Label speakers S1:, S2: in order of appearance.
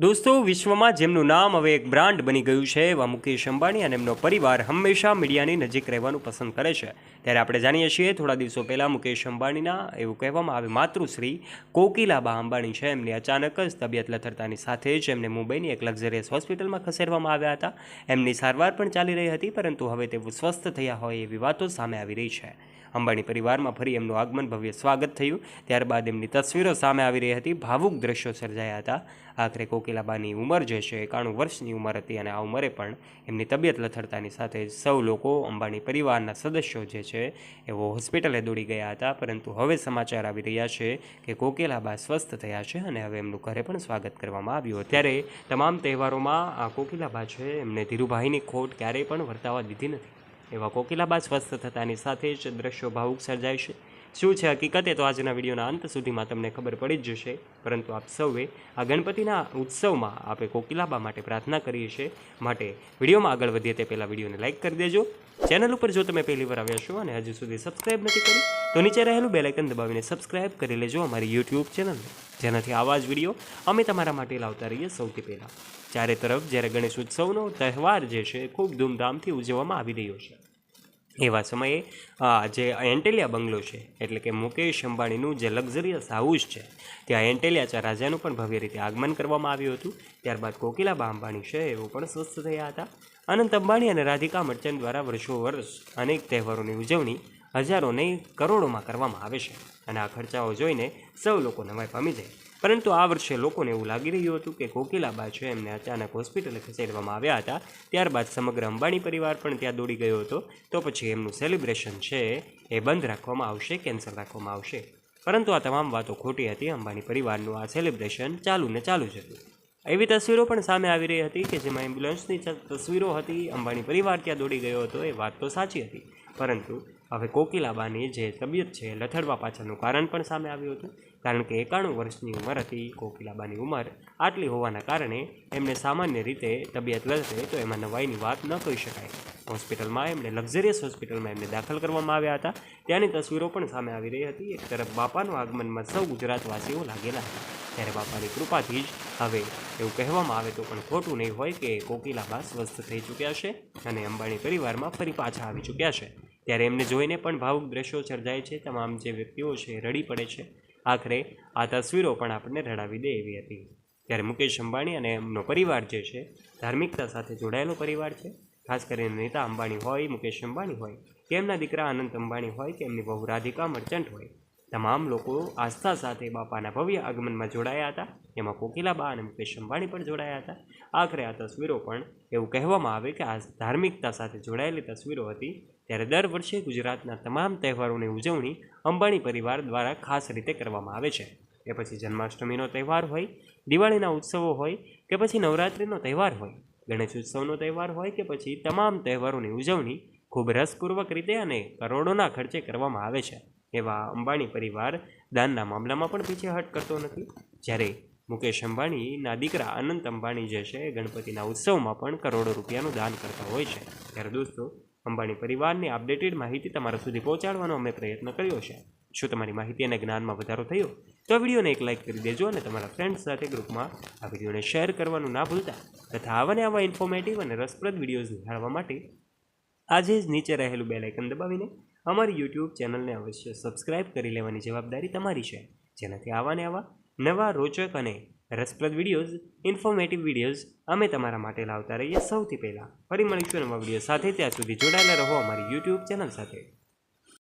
S1: દોસ્તો, વિશ્વમાં જેમનું નામ હવે એક બ્રાન્ડ બની ગયું છે, એવા મુકેશ અંબાણી અને એમનો પરિવાર હંમેશા મીડિયાની નજીક રહેવાનું પસંદ કરે છે. ત્યારે આપણે જાણીએ છીએ, થોડા દિવસો પહેલાં મુકેશ અંબાણીના, એવું કહેવામાં આવે, માતૃશ્રી કોકિલાબા અંબાણી છે. એમની અચાનક જ તબિયત લથડતાની સાથે જ એમને મુંબઈની એક લક્ઝરિયસ હોસ્પિટલમાં ખસેડવામાં આવ્યા હતા. એમની સારવાર પણ ચાલી રહી હતી, પરંતુ હવે તેઓ સ્વસ્થ થયા હોય એવી વાતો સામે આવી રહી છે. અંબાણી પરિવારમાં ફરી એમનું આગમન ભવ્ય સ્વાગત થયું. ત્યારબાદ એમની તસવીરો સામે આવી રહી હતી. ભાવુક દ્રશ્યો સર્જાયા હતા. આખરે કોકિલાબાની ઉંમર જે છે, એકાણું વર્ષની ઉંમર હતી અને આ ઉંમરે પણ એમની તબિયત લથડતાની સાથે સૌ લોકો અંબાણી પરિવારના સદસ્યો જે છે, એવો હોસ્પિટલે દોડી ગયા હતા. પરંતુ હવે સમાચાર આવી રહ્યા છે કે કોકિલાબા સ્વસ્થ થયા છે અને હવે એમનું ઘરે પણ સ્વાગત કરવામાં આવ્યું. ત્યારે તમામ તહેવારોમાં આ કોકિલાબા છે. એમને ધીરુભાઈની ખોટ ક્યારેય પણ વર્તાવા દીધી નથી. એવા કોકિલાબા સ્વસ્થ થતાની સાથે જ દ્રશ્યો ભાવુક સર્જાય છે. શું છે હકીકત? એ તો આજના વિડીયોના અંત સુધીમાં તમને ખબર પડી જ જશે. પરંતુ આપ સૌએ આ ગણપતિના ઉત્સવમાં આપણે કોકિલાબા માટે પ્રાર્થના કરીએ છીએ. માટે વિડીયોમાં આગળ વધીએ તે પહેલાં વિડીયોને લાઇક કરી દેજો. ચેનલ ઉપર જો તમે પહેલી વાર આવ્યા છો અને હજુ સુધી સબસ્ક્રાઇબ નથી કરી, તો નીચે રહેલું બેલાઇકન દબાવીને સબસ્ક્રાઇબ કરી લેજો અમારી યુટ્યુબ ચેનલને. જેનાથી આવા જ વીડિયો અમે તમારા માટે લાવતા રહીએ સૌથી પહેલાં. ચારે તરફ જ્યારે ગણેશ ઉત્સવનો તહેવાર જે છે ખૂબ ધૂમધામથી ઉજવવામાં આવી રહ્યો છે. એવા સમયે આ જે એન્ટેલિયા બંગલો છે, એટલે કે મુકેશ અંબાણીનું જે લક્ઝરિયસ હાઉસ છે, ત્યાં એન્ટેલિયા રાજાનું પણ ભવ્ય રીતે આગમન કરવામાં આવ્યું હતું. ત્યારબાદ કોકિલાબા અંબાણી છે, એવું પણ સ્વસ્થ થયા હતા. અનંત અંબાણી અને રાધિકા મર્ચન્ટ દ્વારા વર્ષો વર્ષ અનેક તહેવારોની ઉજવણી હજારો નહીં કરોડોમાં કરવામાં આવે છે. અને આ ખર્ચાઓ જોઈને સૌ લોકો નવાઈ પામી જાય. પરંતુ આ વર્ષે લોકોને એવું લાગી રહ્યું હતું કે કોકિલાબા છે એમને અચાનક હોસ્પિટલે ખસેડવામાં આવ્યા હતા. ત્યારબાદ સમગ્ર અંબાણી પરિવાર પણ ત્યાં દોડી ગયો હતો. તો પછી એમનું સેલિબ્રેશન છે એ બંધ રાખવામાં આવશે કેન્સલ રાખવામાં આવશે? પરંતુ આ તમામ વાતો ખોટી હતી. અંબાણી પરિવારનું આ સેલિબ્રેશન ચાલુ ને ચાલુ જ હતું. એવી તસવીરો પણ સામે આવી રહી હતી કે જેમાં એમ્બ્યુલન્સની તસવીરો હતી. અંબાણી પરિવાર ત્યાં દોડી ગયો હતો એ વાત તો સાચી હતી. પરંતુ હવે કોકિલાબાની જે તબિયત છે લથડવા પાછળનું કારણ પણ સામે આવ્યું હતું. કારણ કે એકાણું વર્ષની ઉંમર હતી, કોકિલાબાની ઉંમર આટલી હોવાના કારણે એમને સામાન્ય રીતે તબિયત લથડે તો એમાં નવાઈની વાત ન કહી શકાય. હોસ્પિટલમાં એમને લક્ઝરિયસ હોસ્પિટલમાં એમને દાખલ કરવામાં આવ્યા હતા. ત્યાંની તસવીરો પણ સામે આવી રહી હતી. એક તરફ બાપાનું આગમનમાં સૌ ગુજરાતવાસીઓ લાગેલા હતા. ત્યારે બાપાની કૃપાથી જ હવે એવું કહેવામાં આવે તો પણ ખોટું નહીં હોય કે કોકિલાબા સ્વસ્થ થઈ ચૂક્યા છે અને અંબાણી પરિવારમાં ફરી પાછા આવી ચૂક્યા છે. ત્યારે એમને જોઈને પણ ભાવુક દ્રશ્યો સર્જાય છે. તમામ જે વ્યક્તિઓ છે રડી પડે છે. આખરે આ તસવીરો પણ આપણને રડાવી દે એવી હતી. ત્યારે મુકેશ અંબાણી અને એમનો પરિવાર જે છે, ધાર્મિકતા સાથે જોડાયેલો પરિવાર છે. ખાસ કરીને નીતા અંબાણી હોય, મુકેશ અંબાણી હોય, કે એમના દીકરા અનંત અંબાણી હોય, કે એમની બહુ રાધિકા મર્ચન્ટ હોય. તમામ લોકો આસ્થા સાથે બાપાના ભવ્ય આગમનમાં જોડાયા હતા. એમાં કોકિલાબા અને મુકેશ અંબાણી પણ જોડાયા હતા. આખરે આ તસવીરો પણ એવું કહેવામાં આવે કે આ ધાર્મિકતા સાથે જોડાયેલી તસવીરો હતી. ત્યારે દર વર્ષે ગુજરાતના તમામ તહેવારોની ઉજવણી અંબાણી પરિવાર દ્વારા ખાસ રીતે કરવામાં આવે છે. એ પછી જન્માષ્ટમીનો તહેવાર હોય, દિવાળીના ઉત્સવો હોય કે પછી નવરાત્રિનો તહેવાર હોય, ગણેશ ઉત્સવનો તહેવાર હોય કે પછી તમામ તહેવારોની ઉજવણી ખૂબ રસપૂર્વક રીતે અને કરોડોના ખર્ચે કરવામાં આવે છે. એવા અંબાણી પરિવાર દાનના મામલામાં પણ પીછેહટ કરતો નથી. જ્યારે મુકેશ અંબાણીના દીકરા અનંત અંબાણી જે છે, ગણપતિના ઉત્સવમાં પણ કરોડો રૂપિયાનું દાન કરતા હોય છે. ત્યારે દોસ્તો અંબાણી પરિવારની અપડેટેડ માહિતી તમારા સુધી પહોંચાડવાનો અમે પ્રયત્ન કર્યો છે. શું તમારી માહિતી અને જ્ઞાનમાં વધારો થયો, તો વિડીયોને એક લાઇક કરી દેજો અને તમારા ફ્રેન્ડ્સ સાથે ગ્રુપમાં આ વિડીયોને શેર કરવાનું ના ભૂલતા. તથા આવા ને આવા ઇન્ફોર્મેટિવ અને રસપ્રદ વિડીયોઝ નિહાળવા માટે આજે જ નીચે રહેલું બે લાઇકન દબાવીને અમારી યુટ્યુબ ચેનલને અવશ્ય સબસ્ક્રાઇબ કરી લેવાની જવાબદારી તમારી છે. જેનાથી આવા ને આવા નવા રોચક અને રસપ્રદ વિડીયોઝ ઇન્ફોર્મેટિવ વિડીયોઝ અમે તમારા માટે લાવતા રહીએ સૌથી પહેલાં. ફરી મળીશું નવા વીડિયો સાથે. ત્યાં સુધી જોડાયેલા રહો અમારી યુટ્યુબ ચેનલ સાથે.